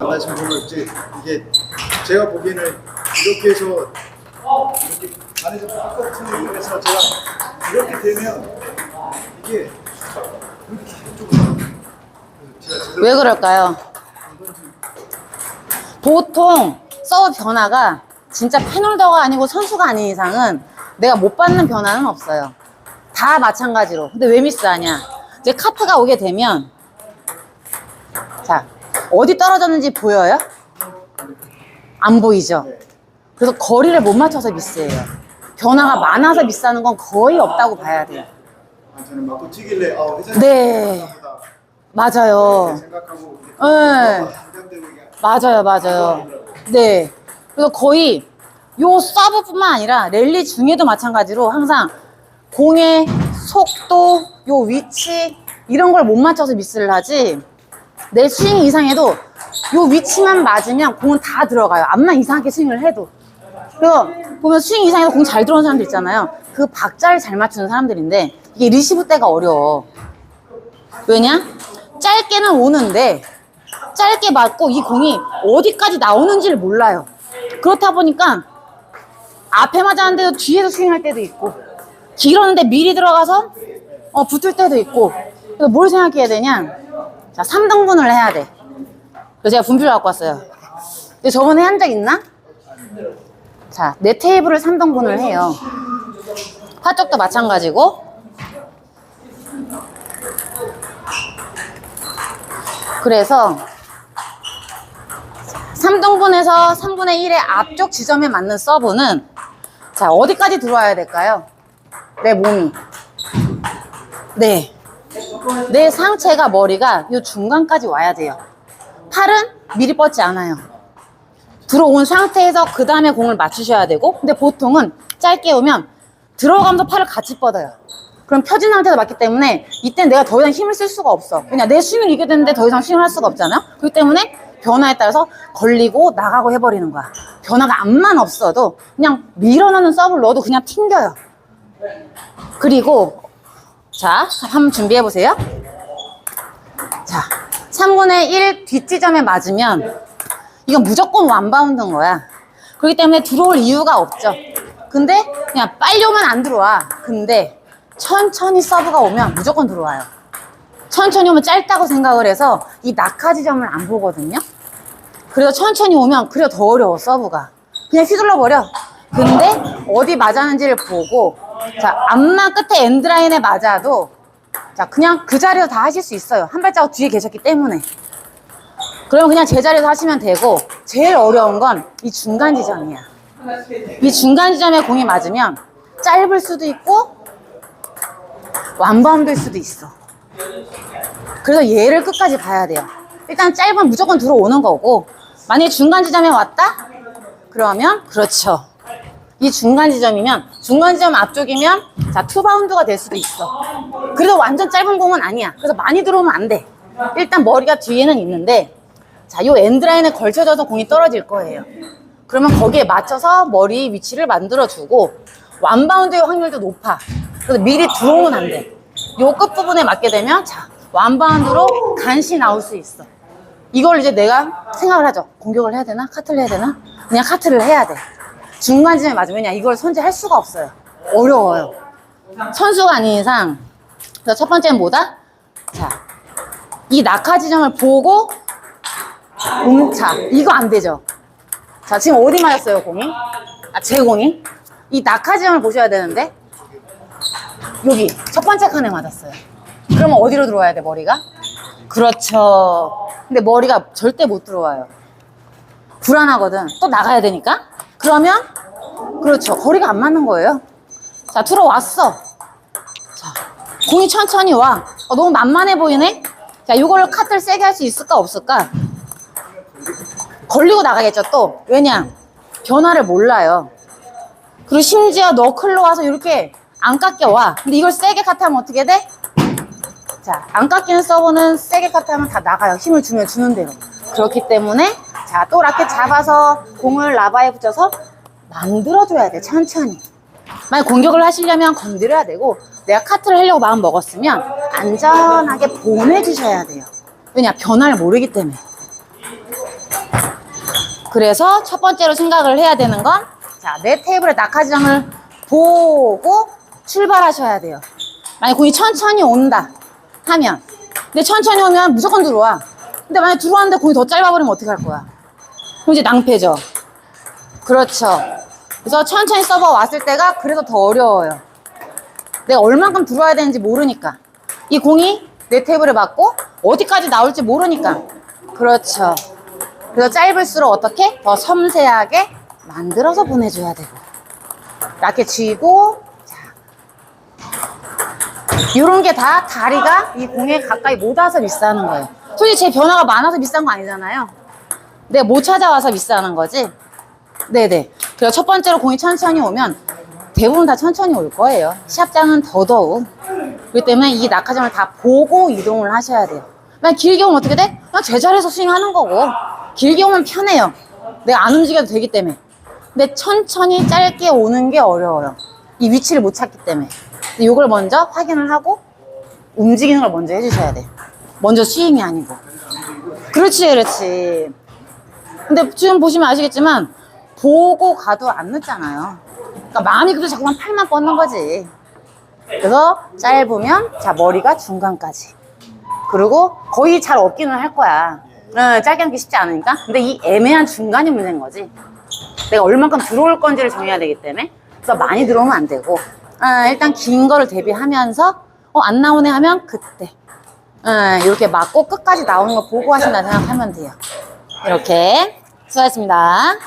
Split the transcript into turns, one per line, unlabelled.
말씀 보면 이제 이게 제가 보기에는 이렇게 해서 이렇게 안에서 바깥을 이용해서 제가 이렇게 되면 이게
왜 그럴까요? 보통 서브 변화가 진짜 패널더가 아니고 선수가 아닌 이상은 내가 못 받는 변화는 없어요. 다 마찬가지로. 근데 왜 미스 하냐? 이제 카트가 오게 되면 자 어디 떨어졌는지 보여요? 안 보이죠? 그래서 거리를 못 맞춰서 미스예요. 변화가 많아서 미스하는 건 거의 없다고 봐야 돼요.
아, 저는 맞고 튀길래 아
네. 맞아요.
생각하고
네. 맞아요, 맞아요. 네. 그래서 거의 요 서브뿐만 아니라 랠리 중에도 마찬가지로 항상 공의 속도, 요 위치 이런 걸 못 맞춰서 미스를 하지 내 스윙 이상해도 요 위치만 맞으면 공은 다 들어가요. 암만 이상하게 스윙을 해도. 그래서 보면 스윙 이상해도 공잘 들어오는 사람들 있잖아요. 그 박자를 잘 맞추는 사람들인데 이게 리시브 때가 어려워. 왜냐? 짧게는 오는데 짧게 맞고 이 공이 어디까지 나오는지를 몰라요. 그렇다 보니까 앞에 맞았는데도 뒤에서 스윙할 때도 있고 길었는데 미리 들어가서 어, 붙을 때도 있고 그래서 뭘 생각해야 되냐? 자, 3등분을 해야 돼. 그래서 제가 분필을 갖고 왔어요. 근데 저번에 한 적 있나? 자, 내 테이블을 3등분을 해요. 화쪽도 마찬가지고 그래서 3등분에서 3분의 1의 앞쪽 지점에 맞는 서브는 자 어디까지 들어와야 될까요? 내 몸이 네. 내 상체가 머리가 이 중간까지 와야 돼요. 팔은 미리 뻗지 않아요. 들어온 상태에서 그 다음에 공을 맞추셔야 되고 근데 보통은 짧게 오면 들어가면서 팔을 같이 뻗어요. 그럼 펴진 상태에서 맞기 때문에 이때는 내가 더 이상 힘을 쓸 수가 없어. 그냥 내 스윙을 이겨야 되는데 더 이상 스윙을 할 수가 없잖아요. 그렇기 때문에 변화에 따라서 걸리고 나가고 해버리는 거야. 변화가 암만 없어도 그냥 밀어넣는 서브를 넣어도 그냥 튕겨요. 그리고 자, 한번 준비해 보세요. 자, 3분의 1 뒷지점에 맞으면 이건 무조건 완바운드인 거야. 그렇기 때문에 들어올 이유가 없죠. 근데 그냥 빨리 오면 안 들어와. 근데 천천히 서브가 오면 무조건 들어와요. 천천히 오면 짧다고 생각을 해서 이 낙하 지점을 안 보거든요. 그래서 천천히 오면 그래 더 어려워 서브가. 그냥 휘둘러 버려. 근데 어디 맞았는지를 보고 자 앞마 끝에 엔드라인에 맞아도 자 그냥 그 자리에서 다 하실 수 있어요. 한 발자국 뒤에 계셨기 때문에. 그러면 그냥 제자리에서 하시면 되고 제일 어려운 건 이 중간 지점이야. 이 중간 지점에 공이 맞으면 짧을 수도 있고 완바운드일 수도 있어. 그래서 얘를 끝까지 봐야 돼요. 일단 짧으면 무조건 들어오는 거고 만약에 중간 지점에 왔다? 그러면 그렇죠. 이 중간 지점이면 중간 지점 앞쪽이면 자 투바운드가 될 수도 있어. 그래도 완전 짧은 공은 아니야. 그래서 많이 들어오면 안 돼. 일단 머리가 뒤에는 있는데 자, 요 엔드라인에 걸쳐져서 공이 떨어질 거예요. 그러면 거기에 맞춰서 머리 위치를 만들어주고 완바운드의 확률도 높아. 그래서 미리 들어오면 안 돼. 요 끝부분에 맞게 되면 자, 완바운드로 간신히 나올 수 있어. 이걸 이제 내가 생각을 하죠. 공격을 해야 되나? 카트를 해야 되나? 그냥 카트를 해야 돼. 중간 지점에 맞으면 이걸 손질할 수가 없어요. 어려워요. 선수가 아닌 이상. 그래서 첫 번째는 뭐다? 자, 이 낙하 지점을 보고 공차 이거 안 되죠. 자 지금 어디 맞았어요 공이? 아 제 공이? 이 낙하 지점을 보셔야 되는데 여기 첫 번째 칸에 맞았어요. 그러면 어디로 들어와야 돼 머리가? 그렇죠. 근데 머리가 절대 못 들어와요. 불안하거든. 또 나가야 되니까. 그러면 그렇죠. 거리가 안 맞는 거예요. 자 들어왔어. 자 공이 천천히 와. 어, 너무 만만해 보이네. 자 이걸 카트를 세게 할 수 있을까 없을까? 걸리고 나가겠죠 또 왜냐 변화를 몰라요 그리고 심지어 너클로 와서 이렇게 안 깎여 와 근데 이걸 세게 카트하면 어떻게 돼? 자 안 깎이는 서브는 세게 카트하면 다 나가요 힘을 주면 주는 대로 그렇기 때문에 자 또 라켓 잡아서 공을 라바에 붙여서 만들어줘야 돼 천천히 만약 공격을 하시려면 건드려야 되고 내가 카트를 하려고 마음 먹었으면 안전하게 보내주셔야 돼요. 왜냐, 변화를 모르기 때문에. 그래서 첫 번째로 생각을 해야 되는 건, 자, 내 테이블의 낙하지점을 보고 출발하셔야 돼요. 만약 공이 천천히 온다 하면, 근데 천천히 오면 무조건 들어와. 근데 만약 들어왔는데 공이 더 짧아버리면 어떻게 할 거야? 그럼 이제 낭패죠. 그렇죠. 그래서 천천히 서버 왔을 때가 그래서 더 어려워요. 내가 얼만큼 들어와야 되는지 모르니까. 이 공이 내 테이블에 맞고 어디까지 나올지 모르니까. 그렇죠. 그래서 짧을수록 어떻게? 더 섬세하게 만들어서 보내줘야 되고. 이렇게 쥐고, 자. 요런 게 다 다리가 이 공에 가까이 못 와서 미스하는 거예요. 솔직히 제 변화가 많아서 미스한 거 아니잖아요. 내가 못 찾아와서 미스하는 거지. 네네. 그래서 첫 번째로 공이 천천히 오면 대부분 다 천천히 올 거예요. 시합장은 더더욱. 그렇기 때문에 이 낙하점을 다 보고 이동을 하셔야 돼요. 그냥 길게 오면 어떻게 돼? 그냥 제자리에서 스윙하는 거고. 길게 오면 편해요. 내가 안 움직여도 되기 때문에. 근데 천천히 짧게 오는 게 어려워요. 이 위치를 못 찾기 때문에. 이걸 먼저 확인을 하고 움직이는 걸 먼저 해주셔야 돼요. 먼저 스윙이 아니고. 그렇지, 그렇지. 근데 지금 보시면 아시겠지만 보고 가도 안 늦잖아요. 그러니까 마음이 그래도 자꾸만 팔만 뻗는 거지. 그래서 짧으면 자 머리가 중간까지. 그리고 거의 잘 없기는 할 거야. 어, 짧게 하기 쉽지 않으니까. 근데 이 애매한 중간이 문제인 거지. 내가 얼만큼 들어올 건지를 정해야 되기 때문에. 그래서 많이 들어오면 안 되고. 어, 일단 긴 거를 대비하면서 어, 안 나오네 하면 그때. 어, 이렇게 맞고 끝까지 나오는 거 보고 하신다 생각하면 돼요. 이렇게 수고하셨습니다.